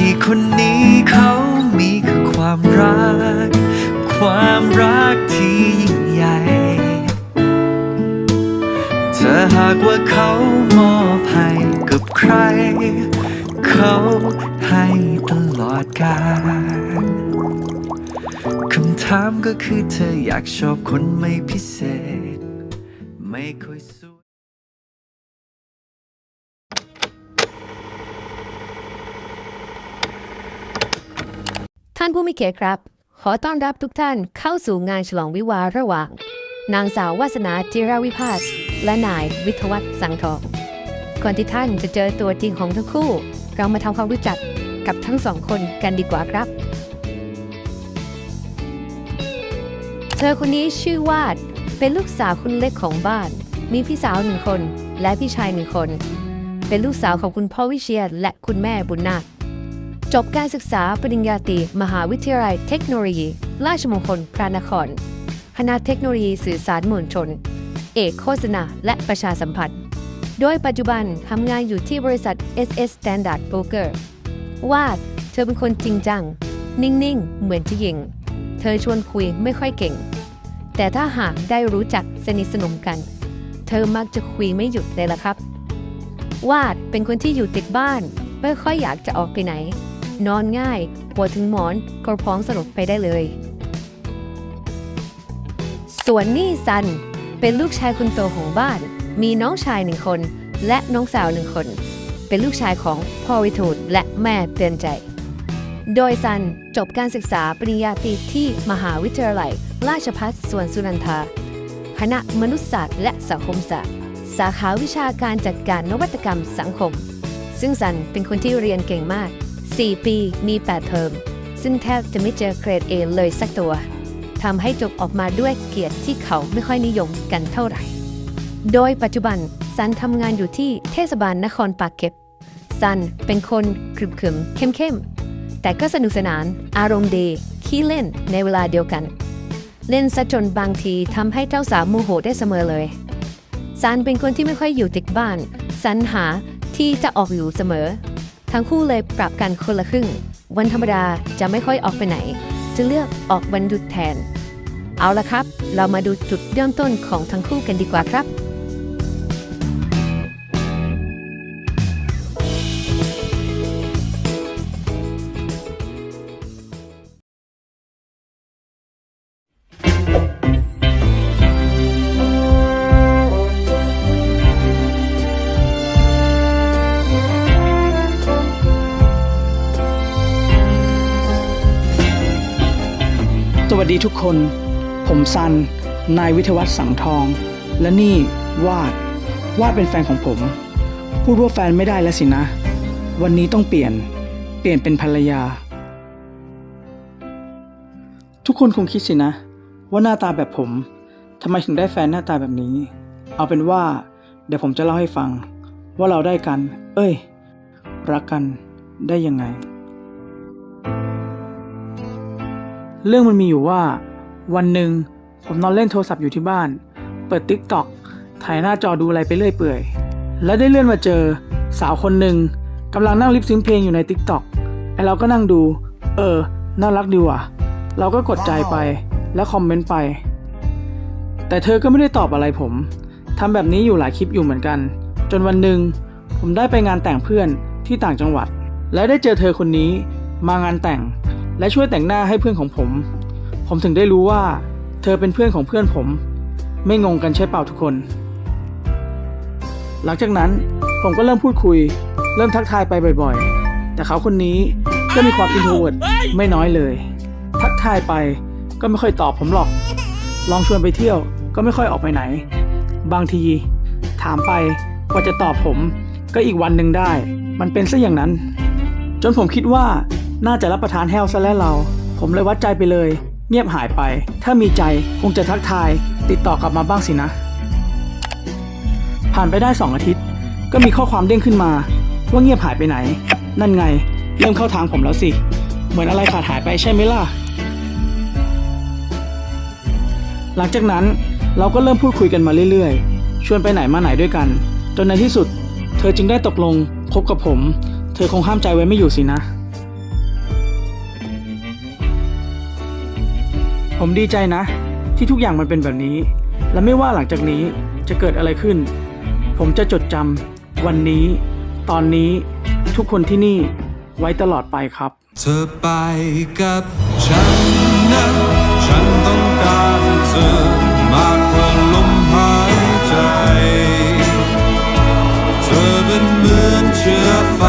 ที่คนนี้เขามีคือความรัก ความรักที่ยิ่งใหญ่ถ้าหากว่าเขามอบให้กับใคร เขาให้ตลอดกาลคำถามก็คือเธออยากชอบคนไม่พิเศษ ไม่ค่อยสวย ท่านผู้มีเกียรติครับ ขอต้อนรับทุกท่านเข้าสู่งานฉลองวิวาห์ระหว่าง นางสาววาสนาจิราวิพาสและนายวิทวัฒน์สังทองก่อนที่ท่านจะเจอตัวจริงของทั้งคู่ เรามาทำความรู้จักกับทั้งสองคนกันดีกว่าครับ เธอคนนี้ชื่อวาด เป็นลูกสาวคนเล็กของบ้าน มีพี่สาวหนึ่งคนและพี่ชายหนึ่งคน เป็นลูกสาวของคุณพ่อวิเชียรและคุณแม่บุญนาค จบการศึกษาปริญญาตรีมหาวิทยาลัยเทคโนโลยี ราชมงคลพระนคร คณะเทคโนโลยีสื่อสารมวลชน เอกโฆษณาและประชาสัมพันธ์ โดยปัจจุบันทำงานอยู่ที่บริษัท SS Standard Broker วาดเธอเป็นคนจริงจัง นิ่ง ๆ เหมือนจะหญิง เธอชวนคุยไม่ค่อยเก่ง แต่ถ้าหากได้รู้จักสนิทสนมกัน เธอมักจะคุยไม่หยุดเลยล่ะครับ วาดเป็นคนที่อยู่ติดบ้าน ไม่ค่อยอยากจะออกไปไหน นอนง่ายปวดถึงหมอนก็พร้อมสลบไปได้เลย ส่วนนี่ซัน เป็นลูกชายคนโตของบ้าน มีน้องชายหนึ่งคน และน้องสาวหนึ่งคน เป็นลูกชายของพ่อวิทูลและแม่เตือนใจ โดยซันจบการศึกษาปริญญาตรีที่มหาวิทยาลัย ราชภัฏสวนสุนันทาคณะมนุษยศาสตร์และสังคมศาสตร์ สาขาวิชาการจัดการนวัตกรรมสังคม ซึ่งซันเป็นคนที่เรียนเก่งมาก 4 ปีมี 8 เทอม ซึ่งแทบจะไม่เจอเกรด A เลยสักตัวทำให้จบออกมาด้วยเกียรติที่เขาไม่ค่อยนิยมกันเท่าไหร่ โดยปัจจุบันซันทำงานอยู่ที่เทศบาลนครปากเกร็ดซันเป็นคนขรึมขึมเข้มเข้มแต่ก็สนุกสนานอารมณ์ดีขี้เล่นในเวลาเดียวกัน เล่นซะจนบางทีทำให้เจ้าสาวโมโหได้เสมอเลยซันเป็นคนที่ไม่ค่อยอยู่ติดบ้านสันหาที่จะออกอยู่เสมอ ทั้งคู่เลยปรับกันคนละครึ่ง วันธรรมดาจะไม่ค่อยออกไปไหน จะเลือกออกวันหยุดแทน เอาละครับ เรามาดูจุดเริ่มต้นของทั้งคู่กันดีกว่าครับ ทุกคน ผมซัน นายวิทยวัฒน์สังทอง และนี่วาด วาดเป็นแฟนของผม พูดว่าแฟนไม่ได้แล้วสินะ วันนี้ต้องเปลี่ยน เปลี่ยนเป็นภรรยา ทุกคนคงคิดสินะ ว่าหน้าตาแบบผมทำไมถึงได้แฟนหน้าตาแบบนี้ เอาเป็นว่า เดี๋ยวผมจะเล่าให้ฟัง ว่าเราได้กัน เอ้ย รักกันได้ยังไง เรื่องมันมีอยู่ว่า วันหนึ่งผมนอนเล่นโทรศัพท์อยู่ที่บ้าน เปิดติ๊กต็อกถ่ายหน้าจอดูอะไรไปเรื่อยเปื่อย และได้เลื่อนมาเจอสาวคนหนึ่งกำลังนั่งลิปซิงเพลงอยู่ในติ๊กต็อกไอเราก็นั่งดู เออ น่ารักดีว่ะ เราก็กดใจไปและคอมเมนต์ไป แต่เธอก็ไม่ได้ตอบอะไรผมทำแบบนี้อยู่หลายคลิปอยู่เหมือนกัน จนวันหนึ่งผมได้ไปงานแต่งเพื่อนที่ต่างจังหวัด และได้เจอเธอคนนี้มางานแต่ง และช่วยแต่งหน้าให้เพื่อนของผม ผมถึงได้รู้ว่า เธอเป็นเพื่อนของเพื่อนผม ไม่งงกันใช่เปล่าทุกคน หลังจากนั้นผมก็เริ่มพูดคุย เริ่มทักทายไปบ่อยๆ แต่เขาคนนี้ก็มีความอินโทรเวิร์ดไม่น้อยเลย ทักทายไปก็ไม่ค่อยตอบผมหรอก ลองชวนไปเที่ยวก็ไม่ค่อยออกไปไหน บางที ถามไปกว่าจะตอบผม ก็อีกวันหนึ่งได้ มันเป็นซะอย่างนั้น จนผมคิดว่า น่าจะรับประทานแห้วซะแล้วเรา ผมเลยวัดใจไปเลย เงียบหายไป ถ้ามีใจคงจะทักทาย ติดต่อกลับมาบ้างสินะ ผ่านไปได้สองอาทิตย์ ก็มีข้อความเด้งขึ้นมา ว่าเงียบหายไปไหน นั่นไง เริ่มเข้าทางผมแล้วสิ เหมือนอะไรขาดหายไปใช่ไหมล่ะ หลังจากนั้นเราก็เริ่มพูดคุยกันมาเรื่อยๆ ชวนไปไหนมาไหนด้วยกัน จนในที่สุด เธอจึงได้ตกลงคบกับผม เธอคงห้ามใจไว้ไม่อยู่สินะ ผมดีใจนะ ที่ทุกอย่างมันเป็นแบบนี้ และไม่ว่าหลังจากนี้จะเกิดอะไรขึ้น ผมจะจดจำวันนี้ ตอนนี้ทุกคนที่นี่ไว้ตลอดไปครับ เธอไปกับฉันนะฉันต้องการเธอมากกว่าลมหายใจ เธอเป็นเหมือนเชื้อไฟ